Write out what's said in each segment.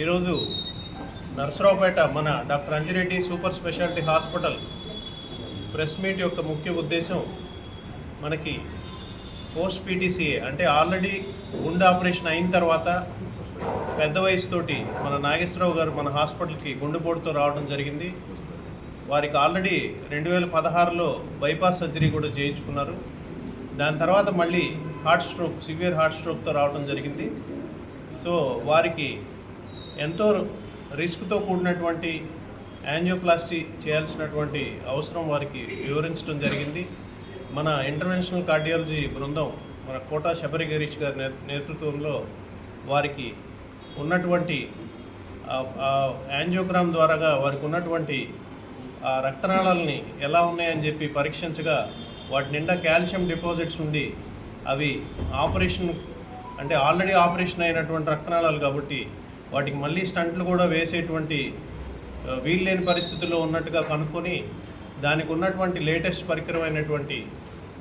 ఈరోజు నర్సరావుపేట మన doctor Anji Reddy super speciality hospital press meet యొక్క ముఖ్య ఉద్దేశం మనకి పోస్ట్ పీటీసీఏ. అంటే ఆల్రెడీ గుండె ఆపరేషన్ అయిన తర్వాత పెద్ద వయసుతోటి మన నాగేశ్వరరావు గారు మన హాస్పిటల్కి గుండెపోటుతో రావడం జరిగింది. వారికి ఆల్రెడీ రెండు వేల పదహారులో బైపాస్ సర్జరీ కూడా చేయించుకున్నారు. దాని తర్వాత మళ్ళీ హార్ట్ స్ట్రోక్ సివియర్ హార్ట్ స్ట్రోక్తో రావడం జరిగింది. సో వారికి ఎంతో రిస్క్తో కూడినటువంటి యాంజియోప్లాస్టీ చేయాల్సినటువంటి అవసరం వారికి వివరించడం జరిగింది. మన ఇంటర్నేషనల్ కార్డియాలజీ బృందం మన కోటా శబరి గారి నే- నేతృత్వంలో వారికి ఉన్నటువంటి యాంజియోగ్రామ్ ద్వారాగా వారికి ఉన్నటువంటి ఆ రక్తనాళాలని ఎలా ఉన్నాయని చెప్పి పరీక్షించగా వాటి నిండా కాల్షియం డిపాజిట్స్ ఉండి అవి ఆపరేషన్ అంటే ఆల్రెడీ ఆపరేషన్ అయినటువంటి రక్తనాళాలు కాబట్టి వాటికి మళ్ళీ స్టంట్లు కూడా వేసేటువంటి వీల్లేని వీలు లేని పరిస్థితుల్లో ఉన్నట్టుగా కనుక్కొని దానికి ఉన్నటువంటి లేటెస్ట్ పరికరం అయినటువంటి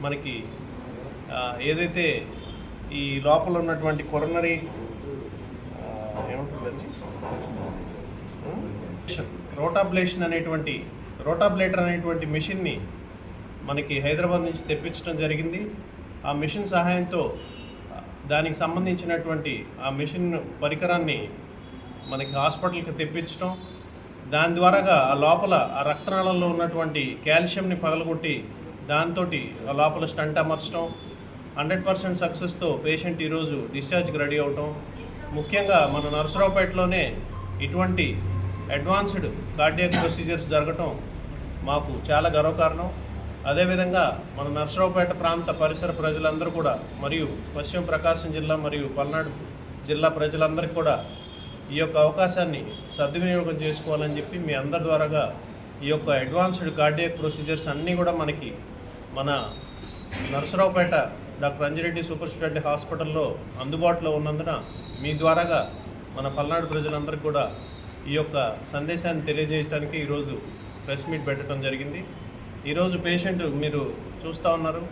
మనకి ఏదైతే ఈ లోపల ఉన్నటువంటి కొరనరీ ఏమంటుందండి రోటాబ్లేషన్. అనేటువంటి రోటాబ్లేటర్ అనేటువంటి మిషన్ని మనకి హైదరాబాద్ నుంచి తెప్పించడం జరిగింది. ఆ మిషన్ సహాయంతో దానికి సంబంధించినటువంటి ఆ మిషన్ పరికరాన్ని మనకి హాస్పిటల్కి తెప్పించడం దాని ద్వారాగా ఆ లోపల ఆ రక్తనాళంలో ఉన్నటువంటి కాల్షియంని పగలగొట్టి దాంతో ఆ లోపల స్టంట్ అమర్చడం హండ్రెడ్ పర్సెంట్ సక్సెస్తో పేషెంట్ ఈరోజు డిశ్చార్జ్కి రెడీ అవటం ముఖ్యంగా మన నరసరావుపేటలోనే ఇటువంటి అడ్వాన్స్డ్ కార్డియాక్ ప్రొసీజర్స్ జరగటం మాకు చాలా గర్వకారణం. అదేవిధంగా మన నర్సరావుపేట ప్రాంత పరిసర ప్రజలందరూ కూడా మరియు పశ్చిమ ప్రకాశం జిల్లా మరియు పల్నాడు జిల్లా ప్రజలందరికీ కూడా ఈ యొక్క అవకాశాన్ని సద్వినియోగం చేసుకోవాలని చెప్పి మీ అందరి ద్వారాగా ఈ యొక్క అడ్వాన్స్డ్ కార్డియాక్ ప్రొసీజర్స్ అన్నీ కూడా మనకి మన Narasaraopet doctor Anjireddy super speciality హాస్పిటల్లో అందుబాటులో ఉన్నందున మీ ద్వారాగా మన పల్నాడు ప్రజలందరికీ కూడా ఈ యొక్క సందేశాన్ని తెలియజేయడానికి ఈరోజు ప్రెస్ మీట్ పెట్టడం జరిగింది. ఈరోజు పేషెంట్ మీరు చూస్తూ ఉన్నారు.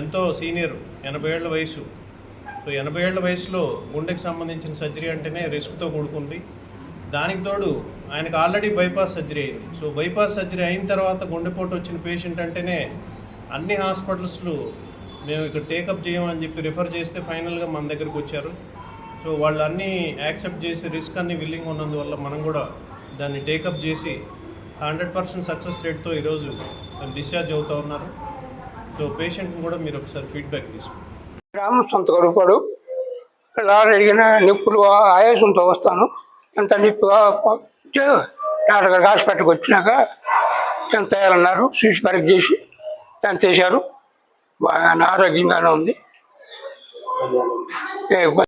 ఎంతో సీనియర్ ఎనభై ఏళ్ళ వయసు సో ఎనభై ఏళ్ళ వయసులో గుండెకి సంబంధించిన సర్జరీ అంటేనే రిస్క్తో కూడుకుంది. దానికి తోడు ఆయనకు ఆల్రెడీ బైపాస్ సర్జరీ అయింది. సో బైపాస్ సర్జరీ అయిన తర్వాత గుండెపోటు వచ్చిన పేషెంట్ అంటేనే అన్ని హాస్పిటల్స్లో మేము ఇక్కడ టేకప్ చేయమని చెప్పి రిఫర్ చేస్తే ఫైనల్గా మన దగ్గరికి వచ్చారు. సో వాళ్ళు అన్నీ యాక్సెప్ట్ చేసి రిస్క్ అన్ని విల్లింగ్ ఉన్నందువల్ల మనం కూడా దాన్ని టేకప్ చేసి హండ్రెడ్ పర్సెంట్ సక్సెస్ రేట్తో ఈరోజు డిశ్చార్జ్ అవుతూ ఉన్నారు. సో పేషెంట్ని కూడా మీరు ఒకసారి ఫీడ్బ్యాక్ తీసుకోండి. గ్రామం సొంత గడుపాడు లారీ అడిగిన నిప్పులు ఆయాసంతో వస్తాను. ఎంత నిప్పు డాక్టర్ హాస్పిటల్కి వచ్చినాక ఎంత వేయాలన్నారు సీసీ పరీక్ష చేసి దాన్ని తీశారు బాగా ఆరోగ్యంగానే ఉంది.